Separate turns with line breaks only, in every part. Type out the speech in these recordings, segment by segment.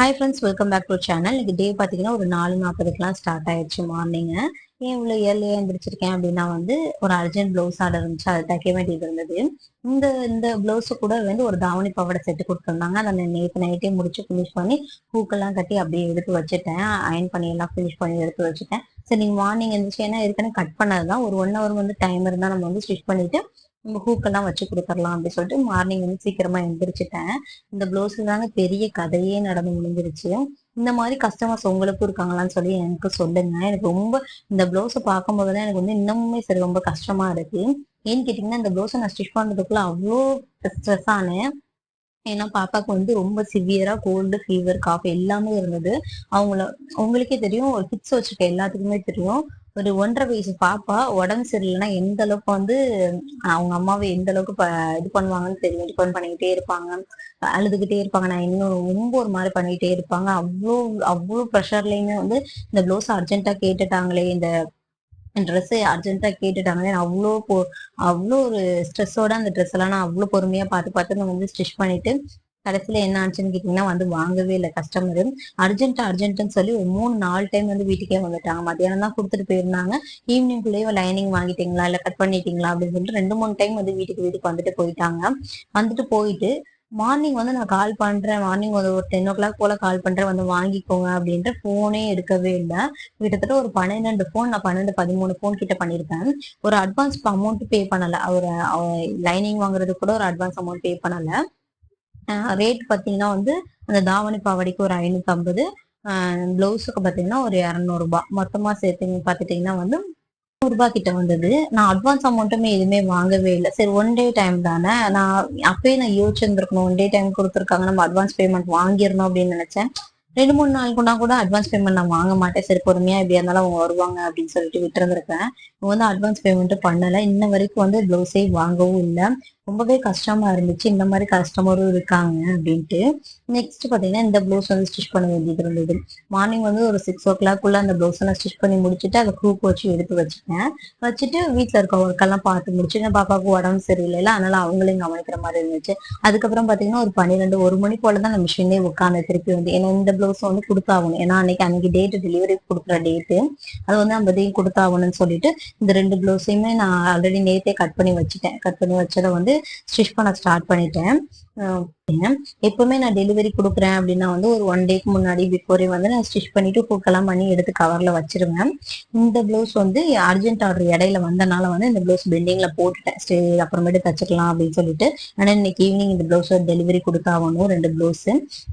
Hi friends welcome back to channel இன்னைக்கு day பார்த்தீங்கன்னா ஒரு நாலு நாற்பதுக்கெலாம் ஸ்டார்ட் ஆயிடுச்சு மார்னிங்கு ஏன் இவ்வளோ ஏர்லியாக எழுந்திரிச்சிருக்கேன் அப்படின்னா வந்து ஒரு அர்ஜென்ட் ப்ளவுஸ் ஆர்டர் இருந்துச்சு அதை தைக்க வேண்டியது இருந்தது. இந்த இந்த ப்ளவுஸு கூட வந்து ஒரு தாவணி பாவாடை செட்டு கொடுத்துருந்தாங்க. அதை நான் நேற்று நைட்டே முடிச்சு ஃபினிஷ் பண்ணி பூக்கெல்லாம் கட்டி அப்படியே எடுத்து வச்சுட்டேன். அயன் பண்ணி எல்லாம் ஃபினிஷ் பண்ணி எடுத்து வச்சுட்டேன். சரி நீங்கள் மார்னிங் எழுந்துச்சு ஏன்னா ஏற்கனவே கட் பண்ணது தான் ஒரு ஒன் ஹவர் வந்து டைம் இருந்தால் நம்ம வந்து ஸ்டிச் பண்ணிட்டு நம்ம ஹூக்கெல்லாம் வச்சு கொடுத்துடலாம் அப்படின்னு சொல்லிட்டு மார்னிங் வந்து சீக்கிரமா எந்திரிச்சிட்டேன். இந்த பிளவுஸ்ல தாங்க பெரிய கதையே நடந்து முடிஞ்சிருச்சு. இந்த மாதிரி கஸ்டமர்ஸ் உங்களுக்கும் இருக்காங்களான்னு சொல்லி எனக்கு சொல்லுங்க. எனக்கு ரொம்ப இந்த ப்ளவுஸை பார்க்கும்போது எனக்கு வந்து இன்னமுமே சரி ரொம்ப கஷ்டமா இருக்கு. ஏன்னு கேட்டிங்கன்னா இந்த ப்ளவுஸை நான் ஸ்டிச் பண்றதுக்குள்ள அவ்வளோ ஸ்ட்ரெஸ் ஆனேன். ஏன்னா பாப்பாக்கு வந்து ரொம்ப சிவியரா கோல்டு ஃபீவர் காஃப் எல்லாமே இருந்தது. அவங்கள உங்களுக்கே தெரியும். ஒரு கிட்ஸ் வச்சிருக்க எல்லாத்துக்குமே தெரியும். ஒரு ஒன்றரை வயசு பாப்பா உடம்பு சரியில்லைன்னா எந்த அளவுக்கு வந்து அவங்க அம்மாவை எந்த அளவுக்கு இது பண்ணுவாங்கன்னு தெரியும். டிபெண்ட் பண்ணிக்கிட்டே இருப்பாங்க. அழுதுகிட்டே இருப்பாங்க. நான் இன்னும் ரொம்ப ஒரு மாதிரி பண்ணிக்கிட்டே இருப்பாங்க. அவ்வளோ அவ்வளோ ப்ரெஷர்லயுமே வந்து இந்த ப்ளவுஸ் அர்ஜென்ட்டா கேட்டுட்டாங்களே இந்த ட்ரெஸ்ஸு அர்ஜென்ட்டா கேட்டுட்டாங்களே நான் அவ்வளோ போ அவ்வளோ ஒரு ஸ்ட்ரெஸ்ஸோட அந்த ட்ரெஸ் எல்லாம் நான் அவ்வளோ பொறுமையா பார்த்து பார்த்து நான் வந்து ஸ்டிச் பண்ணிட்டு கடைசியில என்ன ஆச்சுன்னு கேட்டீங்கன்னா வந்து வாங்கவே இல்லை கஸ்டமர் அர்ஜென்ட் அர்ஜென்ட்னு சொல்லி ஒரு மூணு நாலு டைம் வந்து வீட்டுக்கே வந்துட்டாங்க. மத்தியானம் தான் கொடுத்துட்டு போயிருந்தாங்க. ஈவினிங் குள்ளேயே லைனிங் வாங்கிட்டீங்களா? இல்ல கட் பண்ணிட்டீங்களா? அப்படின்னு சொல்லிட்டு ரெண்டு மூணு டைம் வந்து வீட்டுக்கு வீட்டுக்கு வந்துட்டு போயிட்டாங்க. வந்துட்டு போயிட்டு மார்னிங் வந்து நான் கால் பண்றேன். மார்னிங் ஒரு ஒரு டென் ஓ கிளாக் போல கால் பண்றேன். வந்து வாங்கிக்கோங்க. அப்படின்ற போனே எடுக்கவே இல்லை. கிட்டத்தட்ட ஒரு பன்னிரெண்டு ஃபோன் நான் பன்னெண்டு பதிமூணு ஃபோன் கிட்ட பண்ணியிருப்பேன் ஒரு அட்வான்ஸ் அமௌண்ட் பே பண்ணல. ஒரு லைனிங் வாங்குறது கூட ஒரு அட்வான்ஸ் அமௌண்ட் பே பண்ணல. ரேட் பார்த்தீங்கன்னா வந்து அந்த தாவணி பாவாடைக்கு ஒரு ஐநூத்தி ஐம்பது பிளவுஸுக்கு பார்த்தீங்கன்னா ஒரு இரநூறுபா. மொத்தமாக சேர்த்து பார்த்துட்டீங்கன்னா வந்து நூறுபா கிட்ட வந்தது. நான் அட்வான்ஸ் அமௌண்ட்டுமே எதுவுமே வாங்கவே இல்லை. சரி ஒன் டே டைம் தானே. நான் அப்பயே நான் யோசிச்சிருந்துருக்கணும். ஒன் டே டைம் கொடுத்துருக்காங்க. நம்ம அட்வான்ஸ் பேமெண்ட் வாங்கிடணும் அப்படின்னு நினைச்சேன். ரெண்டு மூணு நாள் கூட அட்வான்ஸ் பேமெண்ட் நான் வாங்க மாட்டேன். சரி பொறுமையா எப்படியா இருந்தாலும் அவங்க வருவாங்க அப்படின்னு சொல்லிட்டு விட்டுருந்துருக்கேன். இவங்க வந்து அட்வான்ஸ் பேமெண்ட்டும் பண்ணல. இன்ன வரைக்கும் வந்து ப்ளவுஸே வாங்கவும் இல்லை. ரொம்பவே கஷ்டமா இருந்துச்சு. இந்த மாதிரி கஸ்டமரும் இருக்காங்க அப்படின்ட்டு. நெக்ஸ்ட் பாத்தீங்கன்னா இந்த ப்ளவுஸ் வந்து ஸ்டிச் பண்ண வேண்டியது இருந்தது. மார்னிங் வந்து ஒரு சிக்ஸ் ஓ கிளாக் உள்ள அந்த ப்ளவுஸ் எல்லாம் ஸ்டிச் பண்ணி முடிச்சுட்டு அதை குரூப் வச்சு எடுத்து வச்சுட்டேன். வச்சுட்டு வீட்டில் இருக்க ஒர்க் எல்லாம் பார்த்து முடிச்சுட்டு பாப்பாவுக்கு உடம்பு சரியில்லைல அதனால அவங்களையும் கவனிக்கிற மாதிரி இருந்துச்சு. அதுக்கப்புறம் பாத்தீங்கன்னா ஒரு பன்னிரெண்டு ஒரு மணி போல தான் நான் மிஷினே உட்காந்து திருப்பி வந்து ஏன்னா இந்த ப்ளவுஸ் வந்து கொடுத்தாகணும். ஏன்னா அன்னைக்கு அன்னைக்கு டேட்டு டெலிவரி கொடுக்குற டேட்டு அது வந்து நம்ம இதையும் கொடுத்தாகணும்னு சொல்லிட்டு இந்த ரெண்டு ப்ளவுஸையுமே நான் ஆல்ரெடி நேற்றே கட் பண்ணி வச்சுட்டேன். கட் பண்ணி வச்சதை வந்து ஸ்டிச் பண்ண ஸ்டார்ட் பண்ணிட்டேன். எப்பவுமே நான் டெலிவரி கொடுக்குறேன் அப்படின்னா வந்து ஒரு ஒன் டேக்கு முன்னாடி பிஃபோரே வந்து நான் ஸ்டிச் பண்ணிட்டு பூக்கெல்லாம் பண்ணி எடுத்து கவர்ல வச்சிருவேன். இந்த ப்ளவுஸ் வந்து அர்ஜென்ட் ஆர்டர் இடையில வந்தனால வந்து இந்த ப்ளவுஸ் பெண்டிங்ல போட்டுட்டேன். சரி அப்புறமேட்டு தச்சுக்கலாம் அப்படின்னு சொல்லிட்டு. ஆனா இன்னைக்கு ஈவினிங் இந்த ப்ளவுஸ் டெலிவரி கொடுத்தாகணும் ரெண்டு ப்ளவுஸ்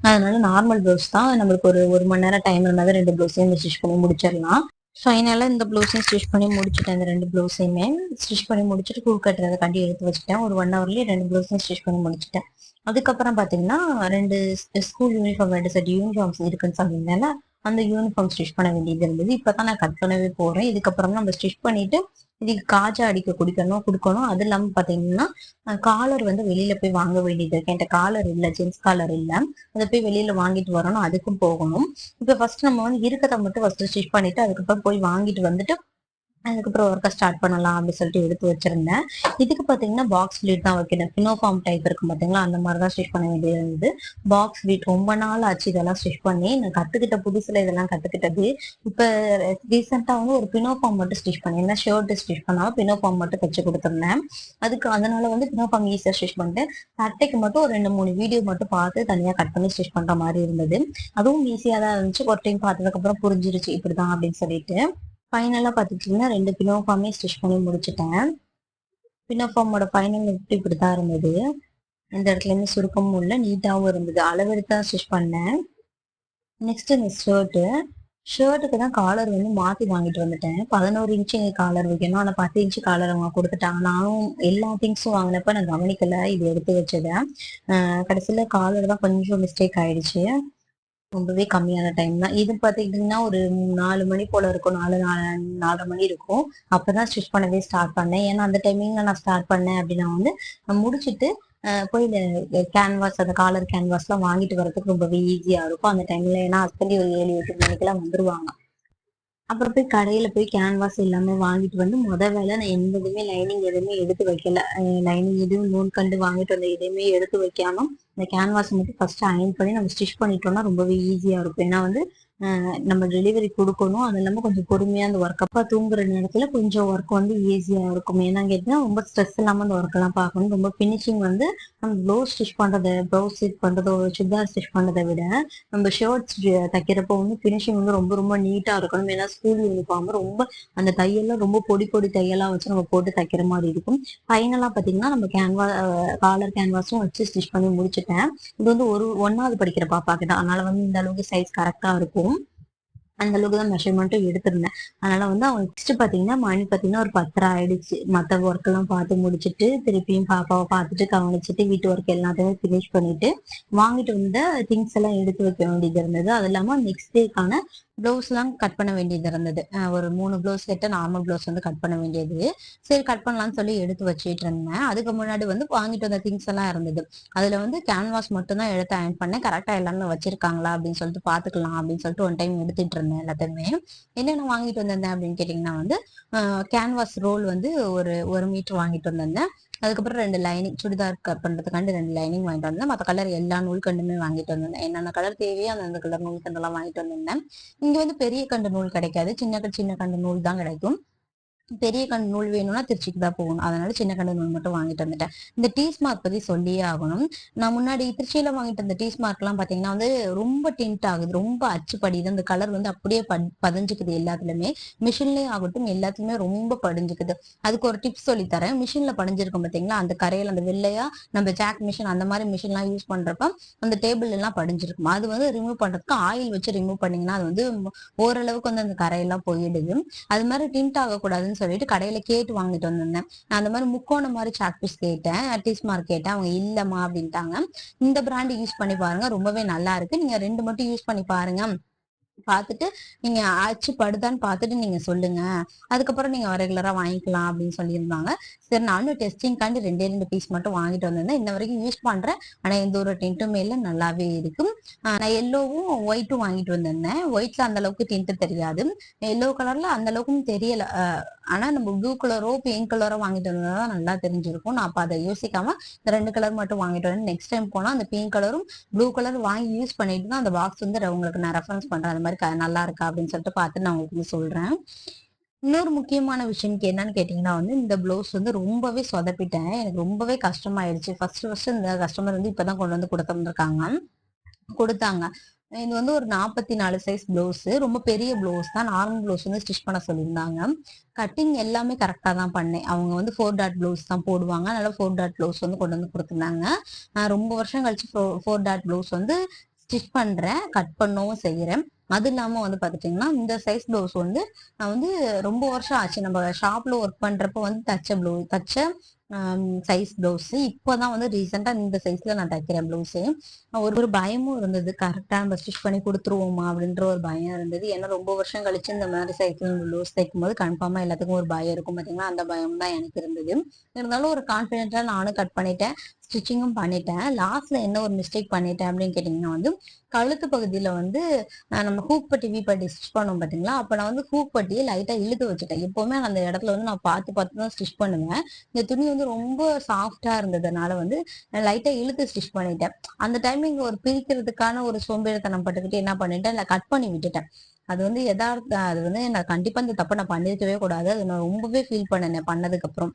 அதனால நார்மல் ப்ளவுஸ் தான். நம்மளுக்கு ஒரு ஒரு மணி நேரம் டைம் இருந்தால் ரெண்டு ப்ளவுஸையும் ஸ்டிச் பண்ணி முடிச்சிடலாம். ஃபைனலாக இந்த ப்ளவுஸையும் ஸ்டிச் பண்ணி முடிச்சிட்டேன். இந்த ரெண்டு ப்ளவுஸையுமே ஸ்டிச் பண்ணி முடிச்சுட்டு பூ கட்டுறதை கண்டி எடுத்து வச்சுட்டேன். ஒரு ஒன் ஹவர்லேயே ரெண்டு ப்ளவுஸையும் ஸ்டிச் பண்ணி முடிச்சிட்டேன். அதுக்கப்புறம் பார்த்தீங்கன்னா ரெண்டு ஸ்கூல் யூனிஃபார்ம் ரெண்டு செட் யூனிஃபார்ம்ஸ் இருக்குன்னு சொல்லியிருந்தேன்ல அந்த யூனிஃபார்ம் ஸ்டிச் பண்ண வேண்டியது இருந்தது. இப்பதான் நான் கட் பண்ணவே போகிறேன் இதுக்கப்புறம் நம்ம ஸ்டிச் பண்ணிட்டு இதுக்கு காஜா அடிக்க குடிக்கணும் கொடுக்கணும். அது இல்லாமல் பார்த்தீங்கன்னா காலர் வந்து வெளியில போய் வாங்க வேண்டியது இருக்கு. என்கிட்ட காலர் இல்லை ஜென்ஸ் காலர் இல்லை. அதை போய் வெளியில வாங்கிட்டு வரணும். அதுக்கும் போகணும். இப்போ ஃபர்ஸ்ட் நம்ம வந்து இருக்கதை மட்டும் ஃபர்ஸ்ட் ஸ்டிச் பண்ணிட்டு அதுக்கப்புறம் போய் வாங்கிட்டு வந்துட்டு அதுக்கப்புறம் ஒர்க்கை ஸ்டார்ட் பண்ணலாம் அப்படின்னு சொல்லிட்டு எடுத்து வச்சிருந்தேன். இதுக்கு பார்த்தீங்கன்னா பாக்ஸ் ஃபிளீட் தான் வைக்கணும். ஃபினோஃபார்ம் டைப் இருக்கும் பார்த்தீங்களா அந்த மாதிரி தான் ஸ்டிச் பண்ண வேண்டியது இருந்தது. பாக்ஸ் ஃபிளீட் ரொம்ப நாள் ஆச்சு இதெல்லாம் ஸ்டிச் பண்ணி. நான் கற்றுக்கிட்ட புதுசில் இதெல்லாம் கற்றுக்கிட்டது இப்போ ரீசெண்டாக வந்து ஒரு பினோஃபார்ம் மட்டும் ஸ்டிச் பண்ணேன். என்ன ஷர்ட் ஸ்டிச் பண்ணாலும் பினோஃபார்ம் மட்டும் தைச்சு கொடுத்துருந்தேன். அதுக்கு அதனால வந்து பினோஃபார்ம் ஈஸியாக ஸ்டிச் பண்ணிட்டு சட்டைக்கு மட்டும் ஒரு ரெண்டு மூணு வீடியோ மட்டும் பார்த்து தனியாக கட் பண்ணி ஸ்டிச் பண்ணுற மாதிரி இருந்தது. அதுவும் ஈஸியாக தான் இருந்துச்சு. ஒரு டைம் பார்த்ததுக்கப்புறம் புரிஞ்சிருச்சு. இப்படிதான் அப்படின்னு சொல்லிட்டு. ஃபைனலாக பார்த்துக்கிட்டிங்கன்னா ரெண்டு பினோஃபார்மே ஸ்டிச் பண்ணி முடிச்சிட்டேன். பினோஃபார்மோட ஃபைனல் லுக் இப்படி தான் இருந்தது. இந்த இடத்துலேருந்து சுருக்கமும் இல்லை நீட்டாகவும் இருந்தது. அளவெடுத்து தான் ஸ்டிச் பண்ணேன். நெக்ஸ்ட் இந்த ஷர்ட்டு ஷர்ட்டுக்கு தான் காலர் வந்து மாற்றி வாங்கிட்டு வந்துட்டேன். பதினோரு இன்ச்சு காலர் வைக்கணும். ஆனால் பத்து இன்ச்சு காலர் அவங்க கொடுத்துட்டாங்க. நானும் எல்லா திங்ஸும் வாங்கினப்ப நான் கவனிக்கல. இது எடுத்து வச்சதை. கடைசியில் காலர் தான் கொஞ்சம் மிஸ்டேக் ஆயிடுச்சு. ரொம்பவே கம்மியான டைம் தான். இது பார்த்துக்கிட்டிங்கன்னா ஒரு நாலு மணி போல இருக்கும். நாலு நாலு நாலரை மணி இருக்கும். அப்பதான் ஸ்டிச் பண்ணவே ஸ்டார்ட் பண்ணேன். ஏன்னா அந்த டைமிங்ல நான் ஸ்டார்ட் பண்ணேன் அப்படின்னா வந்து நான் முடிச்சுட்டு போய் இந்த கேன்வாஸ் அந்த காலர் கேன்வாஸ்லாம் வாங்கிட்டு வரதுக்கு ரொம்பவே ஈஸியா இருக்கும். அந்த டைம்ல ஏன்னா ஹஸ்பண்ட் ஒரு ஏழு எட்டு மணிக்கெல்லாம் வந்துருவாங்க. அப்புறம் போய் கடையில போய் கேன்வாஸ் எல்லாமே வாங்கிட்டு வந்து முத வேலை நான் எந்த இதுவுமே லைனிங் எதுவுமே எடுத்து வைக்கல. லைனிங் எதுவும் நூல் கண்டு வாங்கிட்டு வந்த எதுவுமே எடுத்து வைக்காம இந்த கேன்வாஸ் மட்டும் ஃபர்ஸ்ட் அயன் பண்ணி நம்ம ஸ்டிச் பண்ணிட்டோம்னா ரொம்பவே ஈஸியா இருக்கும். ஏன்னா வந்து நம்ம டெலிவரி கொடுக்கணும். அது இல்லாமல் கொஞ்சம் பொறுமையாக அந்த ஒர்க் அப்பா தூங்குற நேரத்தில் கொஞ்சம் ஒர்க் வந்து ஈஸியாக இருக்கும். ஏன்னா கேட்டிங்கன்னா ரொம்ப ஸ்ட்ரெஸ் இல்லாமல் அந்த ஒர்க்கெல்லாம் பார்க்கணும். ரொம்ப ஃபினிஷிங் வந்து நம்ம ப்ளவுஸ் ஸ்டிச் பண்ணுறதை ப்ளவுஸ் ஸ்டிச் பண்ணுறதோ சுடிதார் ஸ்டிச் பண்ணுறதை விட நம்ம ஷர்ட்ஸ் தைக்கிறப்போ வந்து ஃபினிஷிங் வந்து ரொம்ப ரொம்ப நீட்டாக இருக்கணும். ஏன்னா ஸ்கூல் யூனிஃபார்ம் ரொம்ப அந்த தையெல்லாம் ரொம்ப பொடி பொடி தையெல்லாம் வச்சு நம்ம போட்டு தைக்கிற மாதிரி இருக்கும். ஃபைனலாக பார்த்தீங்கன்னா நம்ம கேன்வா காலர் கேன்வாஸும் வச்சு ஸ்டிச் பண்ணி முடிச்சுட்டேன். இது வந்து ஒரு ஒன்றாவது படிக்கிற பாப்பாக்கு தான். அதனால வந்து இந்த அளவுக்கு சைஸ் கரெக்டாக இருக்கும். அந்த அளவுக்கு தான் மெஷர்மெண்ட்டும் எடுத்திருந்தேன். அதனால வந்து அவங்க நெக்ஸ்ட் பாத்தீங்கன்னா மணி பாத்தீங்கன்னா ஒரு பத்தரை ஆயிடுச்சு. மற்ற ஒர்க் எல்லாம் பார்த்து முடிச்சுட்டு திருப்பியும் பாப்பாவை பார்த்துட்டு கவனிச்சுட்டு வீட்டு ஒர்க் எல்லாத்தையுமே ஃபினிஷ் பண்ணிட்டு வாங்கிட்டு வந்த திங்ஸ் எல்லாம் எடுத்து வைக்க வேண்டியது இருந்தது. அது இல்லாம நெக்ஸ்ட் டேக்கான ப்ளவுஸ் எல்லாம் கட் பண்ண வேண்டியது இருந்தது. ஒரு மூணு ப்ளவுஸ் கிட்ட நார்மல் ப்ளவுஸ் வந்து கட் பண்ண வேண்டியது. சரி கட் பண்ணலாம்னு சொல்லி எடுத்து வச்சுட்டு இருந்தேன். அதுக்கு முன்னாடி வந்து வாங்கிட்டு வந்த திங்ஸ் எல்லாம் இருந்தது. அதுல வந்து கேன்வாஸ் மட்டும் தான் எடுத்து அயன் பண்ணேன். கரெக்டா எல்லாமே வச்சிருக்காங்களா அப்படின்னு சொல்லிட்டு பாத்துக்கலாம் அப்படின்னு சொல்லிட்டு ஒன் டைம் எடுத்துட்டு இருந்தேன். எல்லாத்தையுமே என்னென்ன வாங்கிட்டு வந்திருந்தேன் அப்படின்னு கேட்டீங்கன்னா வந்து கேன்வாஸ் ரோல் வந்து ஒரு ஒரு மீட்டர் வாங்கிட்டு வந்திருந்தேன். அதுக்கப்புறம் ரெண்டு லைனிங் சுடிதார் கட் ரெண்டு லைனிங் வாங்கிட்டு வந்தேன் மற்ற கலர் எல்லா நூல் கண்டுமே வாங்கிட்டு வந்திருந்தேன். என்னென்ன கலர் தேவையோ அந்த கலர் நூல்கண்டெல்லாம் வாங்கிட்டு வந்திருந்தேன். இங்க வந்து பெரிய கண்டு நூல் கிடைக்காது. சின்ன சின்ன கண்டு நூல் தான் கிடைக்கும். பெரிய கண் நூல் வேணும்னா திருச்சிக்கு தான் போகணும். அதனால சின்ன கண்டு நூல் மட்டும் வாங்கிட்டு வந்துட்டேன். இந்த டீஸ் மார்க் பத்தி சொல்லியே ஆகணும். நான் முன்னாடி திருச்சியில வாங்கிட்டு வந்த டீஸ் மார்க் எல்லாம் பாத்தீங்கன்னா வந்து ரொம்ப டிண்ட் ஆகுது. ரொம்ப அச்சுப்படியுது அந்த கலர் வந்து அப்படியே பட்- பதிஞ்சுக்குது எல்லாத்துலயுமே. மிஷின்லயே ஆகட்டும் எல்லாத்துலயுமே ரொம்ப படிஞ்சுக்குது. அதுக்கு ஒரு டிப்ஸ் சொல்லி தரேன். மிஷின்ல படிஞ்சிருக்கும் பாத்தீங்களா? அந்த கரையில அந்த வெள்ளையா நம்ம ஜாக் மிஷின் அந்த மாதிரி மிஷின் எல்லாம் யூஸ் பண்றப்ப அந்த டேபிள் எல்லாம் படிஞ்சிருக்கும். அது வந்து ரிமூவ் பண்றதுக்கு ஆயில் வச்சு ரிமூவ் பண்ணீங்கன்னா அது வந்து ஓரளவுக்கு வந்து அந்த கரையெல்லாம் போயிடுது. அது மாதிரி டிண்ட் ஆகக்கூடாதுன்னு சொல்லிட்டு கடையில கேட்டு வாங்கிட்டு வந்திருந்தேன். நான் அந்த மாதிரி முக்கோண மாதிரி சாக்பீஸ் கேட்டேன். டீஸ் மார்க் கேட்டேன். அவங்க இல்லம்மா அப்படின்ட்டாங்க. இந்த பிராண்ட் யூஸ் பண்ணி பாருங்க. ரொம்பவே நல்லா இருக்கு. நீங்க ரெண்டு மட்டும் யூஸ் பண்ணி பாருங்க. பார்த்துட்டு நீங்க ஆச்சு படுதான்னு பார்த்துட்டு நீங்க சொல்லுங்க. அதுக்கப்புறம் நீங்க ரெகுலரா வாங்கிக்கலாம் அப்படின்னு சொல்லியிருந்தாங்க. சரி நானும் டெஸ்டிங்காண்டி ரெண்டே ரெண்டு பீஸ் மட்டும் வாங்கிட்டு வந்திருந்தேன். இன்ன வரைக்கும் யூஸ் பண்றேன். ஆனா எந்த ஒரு டென்ட்டுமே இல்லை. நல்லாவே இருக்கும் நான் எல்லோவும் ஒயிட்டும் வாங்கிட்டு வந்திருந்தேன். ஒயிட்ல அந்த அளவுக்கு டென்ட் தெரியாது. எல்லோ கலர்ல அந்த அளவுக்கும் தெரியல. ஆனால் ஆனா நம்ம ப்ளூ கலரோ பிங்க் கலரோ வாங்கிட்டு வந்தா தான் நல்லா தெரிஞ்சிருக்கும். நான் அப்ப அதை யோசிக்காம இந்த ரெண்டு கலர் மட்டும் வாங்கிட்டு வந்து நெக்ஸ்ட் டைம் போனா அந்த பிங்க் கலரும் ப்ளூ கலர் வாங்கி யூஸ் பண்ணிட்டு தான் அந்த பாக்ஸ் வந்து உங்களுக்கு நான் ரெஃபரன்ஸ் பண்றேன். அந்த மாதிரி க- நல்லா இருக்கா அப்படின்னு சொல்லிட்டு பார்த்து நான் உங்களுக்கு சொல்கிறேன் சொல்றேன். இன்னொரு முக்கியமான விஷயம் என்னன்னு கேட்டீங்கன்னா வந்து இந்த ப்ளவுஸ் வந்து ரொம்பவே சொதப்பிட்டேன். எனக்கு ரொம்பவே கஷ்டமாயிடுச்சு. ஃபர்ஸ்ட் ஃபர்ஸ்ட் இந்த கஸ்டமர் வந்து இப்பதான் கொண்டு வந்து கொடுத்துருக்காங்க கொடுத்தாங்க. இது வந்து ஒரு நாற்பத்தி நாலு சைஸ் ப்ளவுஸ் ரொம்ப பெரிய ப்ளவுஸ் தான். நார்மல் ப்ளவுஸ் வந்து ஸ்டிச் பண்ண சொல்லியிருந்தாங்க. கட்டிங் எல்லாமே கரெக்டாக தான் பண்ணேன். அவங்க வந்து ஃபோர் டாட் ப்ளவுஸ் தான் போடுவாங்க. அதனால ஃபோர் டாட் ப்ளவுஸ் வந்து கொண்டு வந்து கொடுத்துருந்தாங்க. நான் ரொம்ப வருஷம் கழிச்சு ஃபோர் டாட் ப்ளவுஸ் வந்து ஸ்டிச் பண்றேன் கட் பண்ணவும் செய்கிறேன் அது இல்லாம வந்து பாத்துட்டீங்கன்னா இந்த சைஸ் ப்ளவுஸ் வந்து நான் வந்து ரொம்ப வருஷம் ஆச்சு. நம்ம ஷாப்ல ஒர்க் பண்றப்ப வந்து தச்ச பிளவுஸ் தச்ச சைஸ் பிளவுஸ் இப்போதான் வந்து ரீசெண்டா இந்த சைஸ்ல நான் தைக்கிறேன் ப்ளவுஸு ஒரு ஒரு பயமும் இருந்தது. கரெக்டா நம்ம ஸ்டிச் பண்ணி கொடுத்துருவோமா அப்படின்ற ஒரு பயம் இருந்தது. ஏன்னா ரொம்ப வருஷம் கழிச்சு இந்த மாதிரி சைக்கிள் ப்ளவுஸ் தைக்கும் போது கன்ஃபார்மா எல்லாத்துக்கும் ஒரு பயம் இருக்கும். பாத்தீங்களா? அந்த பயம் தான் எனக்கு இருந்தது. இருந்தாலும் ஒரு கான்ஃபிடென்ட்டாக நானும் கட் பண்ணிட்டேன். ஸ்டிச்சிங்கும் பண்ணிட்டேன். லாஸ்ட்ல என்ன ஒரு மிஸ்டேக் பண்ணிட்டேன் அப்படின்னு கேட்டீங்கன்னா வந்து கழுத்து பகுதியில வந்து நம்ம ஹூக் பட்டி வி பட்டி ஸ்டிச் பண்ணோம் பாத்தீங்களா? அப்ப நான் வந்து ஹூக் பட்டியை லைட்டா இழுத்து வச்சுட்டேன். எப்பவுமே அந்த இடத்துல வந்து நான் பார்த்து பார்த்து தான் ஸ்டிச் பண்ணுவேன். இந்த துணி வந்து ரொம்ப சாஃப்டா இருந்ததுனால வந்து நான் லைட்டா இழுத்து ஸ்டிச் பண்ணிட்டேன். அந்த டைமிங் ஒரு பிரிக்கிறதுக்கான ஒரு சோம்பேறித்தனம் பட்டுக்கிட்டு என்ன பண்ணிட்டேன்? இல்லை கட் பண்ணி விட்டுட்டேன். அது வந்து எதார்த்த அது வந்து நான் கண்டிப்பா இந்த தப்பை நான் பண்ணிருக்கவே கூடாது. அது நான் ரொம்பவே ஃபீல் பண்ணேன் பண்ணதுக்கு அப்புறம்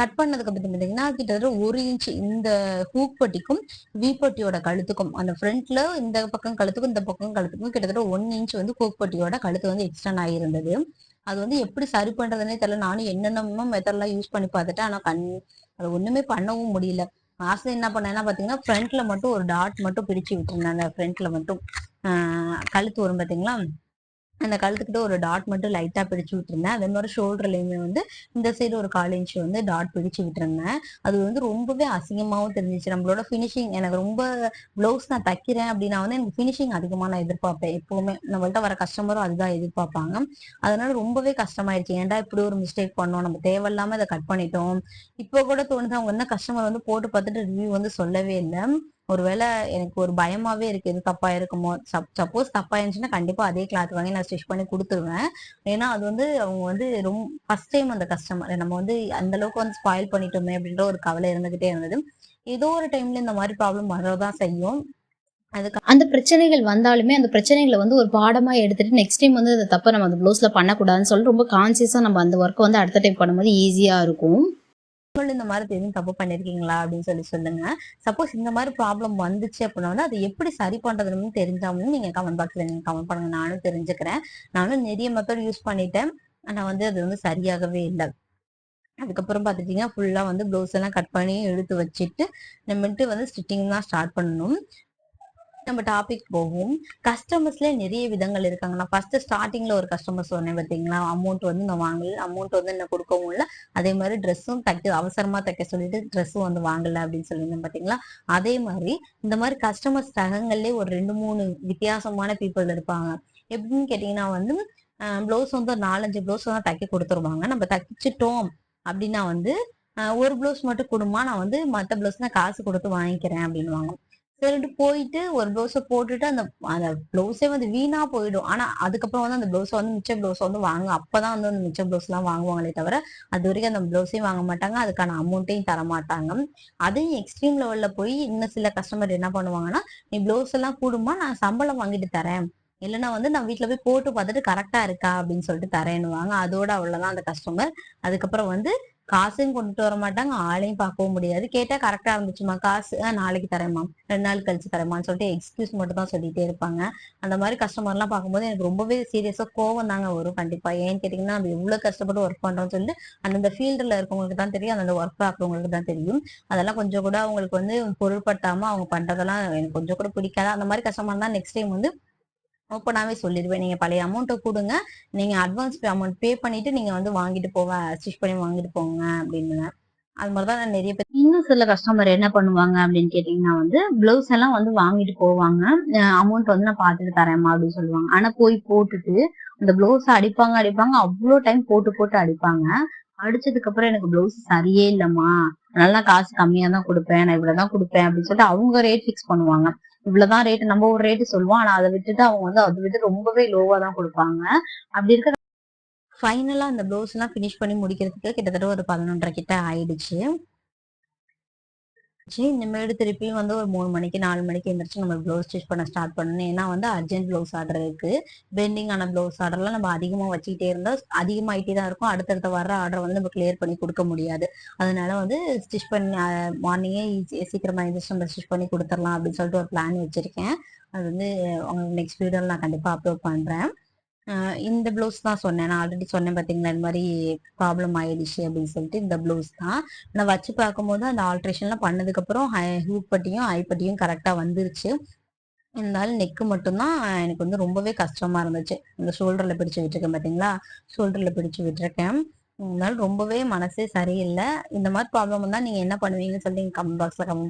கட் பண்ணதுக்கு அப்புறம் பார்த்தீங்கன்னா கிட்டத்தட்ட ஒரு இன்ச் இந்த ஹூக் பட்டிக்கும் வி பட்டியோட கழுத்துக்கும் அந்த ஃப்ரண்ட்ல இந்த பக்கம் கழுத்துக்கும் இந்த பக்கம் கழுத்துக்கும் கிட்டத்தட்ட ஒன் இன்ச் வந்து ஹூக் பட்டியோட கழுத்து வந்து எக்ஸ்டன் ஆகியிருந்தது அது வந்து எப்படி சரி பண்றதுன்னே தெரியல. நானும் என்னென்னமோ மெத்தட்லாம் யூஸ் பண்ணி பார்த்துட்டேன். ஆனா கண் அது ஒண்ணுமே பண்ணவும் முடியல. ஆசை என்ன பண்ணேன்னா பாத்தீங்கன்னா ஃப்ரண்ட்ல மட்டும் ஒரு டாட் மட்டும் பிரிச்சு விட்டுருந்தேன். அந்த ஃப்ரண்ட்ல மட்டும் ஆஹ் கழுத்து வரும் பாத்தீங்களா? அந்த கழுத்துக்கிட்ட ஒரு டாட் மட்டும் லைட்டா பிடிச்சு விட்டுருந்தேன். அதே மாதிரி ஷோல்டர்லயுமே வந்து இந்த சைடு ஒரு கால் இன்ச் வந்து டாட் பிடிச்சு விட்டுருந்தேன். அது வந்து ரொம்பவே அசிங்கமாவும் தெரிஞ்சிச்சு. நம்மளோட ஃபினிஷிங் எனக்கு ரொம்ப பிளவுஸ் நான் தைக்கிறேன் அப்படின்னா வந்து எனக்கு ஃபினிஷிங் அதிகமா நான் எதிர்பார்ப்பேன். எப்பவுமே நம்மள்ட்ட வர கஸ்டமரும் அதுதான் எதிர்பார்ப்பாங்க. அதனால ரொம்பவே கஷ்டமாயிருச்சு. ஏன்டா இப்படி ஒரு மிஸ்டேக் பண்ணோம்? நம்ம தேவையில்லாம இதை கட் பண்ணிட்டோம். இப்போ கூட தோணுது அவங்க என்ன கஸ்டமர் வந்து போட்டு பார்த்துட்டு ரிவ்யூ வந்து சொல்லவே இல்லை. ஒருவேளை எனக்கு ஒரு பயமாவே இருக்கு. எது தப்பா இருக்குமோ சப்போஸ் தப்பா இருந்துச்சுன்னா கண்டிப்பா அதே கிளாத் வாங்கி நான் ஸ்டிச் பண்ணி கொடுத்துருவேன். ஏன்னா அது வந்து அவங்க வந்து ரொம்ப ஃபர்ஸ்ட் டைம் அந்த கஸ்டமர் நம்ம வந்து அந்த அளவுக்கு வந்து ஸ்பாயில் பண்ணிட்டோமே அப்படின்ற ஒரு கவலை இருந்துகிட்டே இருந்தது. ஏதோ ஒரு டைம்ல இந்த மாதிரி ப்ராப்ளம் வரதான் செய்யும். அதுக்கு
அந்த பிரச்சனைகள் வந்தாலுமே அந்த பிரச்சனைகளை வந்து ஒரு பாடமா எடுத்துட்டு நெக்ஸ்ட் டைம் வந்து அதை தப்பை நம்ம அந்த ப்ளவுஸ்ல பண்ணக்கூடாதுன்னு சொல்லி ரொம்ப கான்சியஸா நம்ம அந்த ஒர்க்கை வந்து அடுத்த டைம் பண்ணும்போது ஈஸியா இருக்கும்.
மக்கள் இந்த மாதிரி எதுவும் தப்பு பண்ணிருக்கீங்களா அப்படின்னு சொல்லி சொல்லுங்க. சப்போஸ் இந்த மாதிரி ப்ராப்ளம் வந்துச்சு அப்படின்னா வந்து அதை எப்படி சரி பண்றதுன்னு தெரிஞ்சாலும் நீங்க கமெண்ட் பாக்ஸ்ல நீங்க கமெண்ட் பண்ணுங்க. நானும் தெரிஞ்சுக்கிறேன். நானும் நிறைய மெத்தட் யூஸ் பண்ணிட்டேன். ஆனா வந்து அது வந்து சரியாகவே இல்லை. அதுக்கப்புறம் பார்த்துட்டீங்கன்னா ஃபுல்லா வந்து ப்ளவுஸ் எல்லாம் கட் பண்ணி எடுத்து வச்சுட்டு நம்மட்டு வந்து ஸ்டிச்சிங் தான் ஸ்டார்ட் பண்ணணும். நம்ம டாபிக் போவோம் கஸ்டமர்ஸ்ல நிறைய விதங்கள் இருக்காங்க நான் ஃபர்ஸ்ட் ஸ்டார்டிங்ல ஒரு கஸ்டமர் சொன்னேன் பார்த்தீங்களா? அமௌண்ட் வந்து நான் வாங்கல. அமௌண்ட் வந்து என்ன கொடுக்கவும் இல்லை. அதே மாதிரி ட்ரெஸ்ஸும் தைக்க அவசரமா தைக்க சொல்லிட்டு ட்ரெஸ்ஸும் வந்து வாங்கல அப்படின்னு சொல்லியிருந்தேன் பாத்தீங்களா அதே மாதிரி இந்த மாதிரி கஸ்டமர்ஸ் ரகங்கள்லயே ஒரு ரெண்டு மூணு வித்தியாசமான பீப்புள் இருப்பாங்க. எப்படின்னு கேட்டீங்கன்னா வந்து ப்ளவுஸ் வந்து ஒரு நாலஞ்சு ப்ளவுஸ் தான் தைக்க கொடுத்துருவாங்க. நம்ம தைச்சிட்டோம் அப்படின்னா வந்து ஒரு ப்ளவுஸ் மட்டும் கொடுமா நான் வந்து மற்ற ப்ளவுஸ் நான் காசு கொடுத்து வாங்கிக்கிறேன் அப்படின்னுவாங்க. சரிட்டு போயிட்டு ஒரு ப்ளவுஸை போட்டுட்டு அந்த அந்த ப்ளவுஸே வந்து வீணா போயிடும். ஆனா அதுக்கப்புறம் வந்து அந்த ப்ளவுஸை வந்து மிச்ச ப்ளவுஸ் வந்து வாங்க. அப்பதான் வந்து அந்த மிச்ச ப்ளவுஸ் எல்லாம் வாங்குவாங்களே தவிர அது வரைக்கும் அந்த ப்ளவுஸையும் வாங்க மாட்டாங்க. அதுக்கான அமௌண்ட்டையும் தர மாட்டாங்க. அதையும் எக்ஸ்ட்ரீம் லெவல்ல போய் இன்னும் சில கஸ்டமர் என்ன பண்ணுவாங்கன்னா நீ ப்ளவுஸ் எல்லாம் கூடுமா நான் சம்பளம் வாங்கிட்டு தரேன். இல்லைன்னா வந்து நான் வீட்ல போய் போட்டு பார்த்துட்டு கரெக்டா இருக்கா? அப்படின்னு சொல்லிட்டு தரேன்னுவாங்க. அதோட அவ்வளவுதான் அந்த கஸ்டமர் அதுக்கப்புறம் வந்து காசையும் கொண்டுட்டு வர மாட்டாங்க ஆளையும் பார்க்கவும் முடியாது. கேட்டா கரெக்டா இருந்துச்சுமா? காசு "ஆ, நாளைக்கு தரேம்மா. ரெண்டு நாள் கழிச்சு தரேம்மான்னு சொல்லிட்டு எக்ஸ்கியூஸ் மட்டும் தான் சொல்லிட்டே இருப்பாங்க. அந்த மாதிரி கஸ்டமர் எல்லாம் பார்க்கும்போது எனக்கு ரொம்பவே சீரியஸா கோவம் தாங்க வரும் கண்டிப்பா. ஏன்னு கேட்டீங்கன்னா நம்ம எவ்வளவு கஷ்டப்பட்டு ஒர்க் பண்றோம்னு சொல்லிட்டு அந்தந்த ஃபீல்டுல இருக்கவங்களுக்கு தான் தெரியும் அந்தந்த ஒர்க் பார்க்குறவங்களுக்கு தான் தெரியும். அதெல்லாம் கொஞ்சம் கூட அவங்களுக்கு வந்து பொருட்படுத்தாம அவங்க பண்றதெல்லாம் எனக்கு கொஞ்சம் கூட பிடிக்காது. அந்த மாதிரி கஸ்டமர் தான் நெக்ஸ்ட் டைம் வந்து ஓப்பனாவே சொல்லிடுவேன். நீங்க பழைய அமௌண்ட்டை கொடுங்க. நீங்க அட்வான்ஸ் அமௌண்ட் பே பண்ணிட்டு நீங்க வந்து வாங்கிட்டு போவ ஸ்டிச் பண்ணி வாங்கிட்டு போங்க அப்படின்னு. அது மாதிரிதான் நான் நிறைய பேர் இன்னும் சில கஸ்டமர் என்ன பண்ணுவாங்க அப்படின்னு கேட்டீங்கன்னா வந்து ப்ளவுஸ் எல்லாம் வந்து வாங்கிட்டு போவாங்க. அமௌண்ட் வந்து நான் பார்த்துட்டு தரேம்மா அப்படின்னு சொல்லுவாங்க. ஆனா போய் போட்டுட்டு அந்த பிளவுஸ் அடிப்பாங்க அடிப்பாங்க. அவ்வளோ டைம் போட்டு போட்டு அடிப்பாங்க. அடிச்சதுக்கு அப்புறம் எனக்கு பிளவுஸ் சரியே இல்லம்மா. நல்லா காசு கம்மியா தான் கொடுப்பேன். நான் இவ்வளவுதான் கொடுப்பேன் அப்படின்னு சொல்லிட்டு அவங்க ரேட் ஃபிக்ஸ் பண்ணுவாங்க. இவ்வளவுதான் ரேட் நம்ம ஒரு ரேட் சொல்லுவோம். ஆனா அதை விட்டுட்டு அவங்க வந்து அதை விட்டு ரொம்பவே லோவா தான் கொடுப்பாங்க. அப்படி இருக்க ஃபைனலா அந்த ப்ளவுஸ் எல்லாம் ஃபினிஷ் பண்ணி முடிக்கிறதுக்கு கிட்டத்தட்ட ஒரு பதினொன்றரை கிட்ட ஆயிடுச்சு. இனிமேல் திருப்பியும் வந்து ஒரு மூணு மணிக்கு நாலு மணிக்கு எந்திரிச்சு நம்ம ப்ளவுஸ் ஸ்டிச் பண்ண ஸ்டார்ட் பண்ணணும். ஏன்னா வந்து அர்ஜென்ட் ப்ளவுஸ் ஆர்டர் இருக்கு. பெண்டிங் ஆன ப்ளவுஸ் ஆர்டர்லாம் நம்ம அதிகமா வச்சுக்கிட்டே இருந்தா அதிகமாயிட்டே தான் இருக்கும். அடுத்தடுத்த வர ஆர்டர் வந்து நம்ம கிளியர் பண்ணி கொடுக்க முடியாது. அதனால வந்து ஸ்டிச் பண்ணி மார்னிங்கே சீக்கிரமா எந்திரிச்சு நம்ம ஸ்டிச் பண்ணி கொடுத்துடலாம் அப்படின்னு சொல்லிட்டு ஒரு பிளான் வச்சிருக்கேன். அது வந்து உங்களுக்கு நெக்ஸ்ட் வீடியோவில் நான் கண்டிப்பா அப்லோட் பண்றேன். இந்த ப்ளவுஸ் தான் சொன்னேன். நான் ஆல்ரெடி சொன்னேன் பாத்தீங்களா இந்த மாதிரி ப்ராப்ளம் ஆயிடுச்சு அப்படின்னு சொல்லிட்டு இந்த ப்ளவுஸ் தான். நான் வச்சு பார்க்கும்போது அந்த ஆல்ட்ரேஷன்லாம் பண்ணதுக்கு அப்புறம் ஹூக் பட்டியும் ஐ பட்டியும் கரெக்டா வந்துருச்சு. இருந்தாலும் நெக்கு மட்டும்தான் எனக்கு வந்து ரொம்பவே கஷ்டமா இருந்துச்சு. இந்த ஷோல்டர்ல பிடிச்சு விட்டுருக்கேன் பாத்தீங்களா? ஷோல்டர்ல பிடிச்சு விட்டுருக்கேன். இருந்தாலும் ரொம்பவே மனசே சரியில்லை. இந்த மாதிரி ப்ராப்ளம் தான் நீங்க என்ன பண்ணுவீங்கன்னு சொல்லி கமெண்ட் கம் கமெண்ட்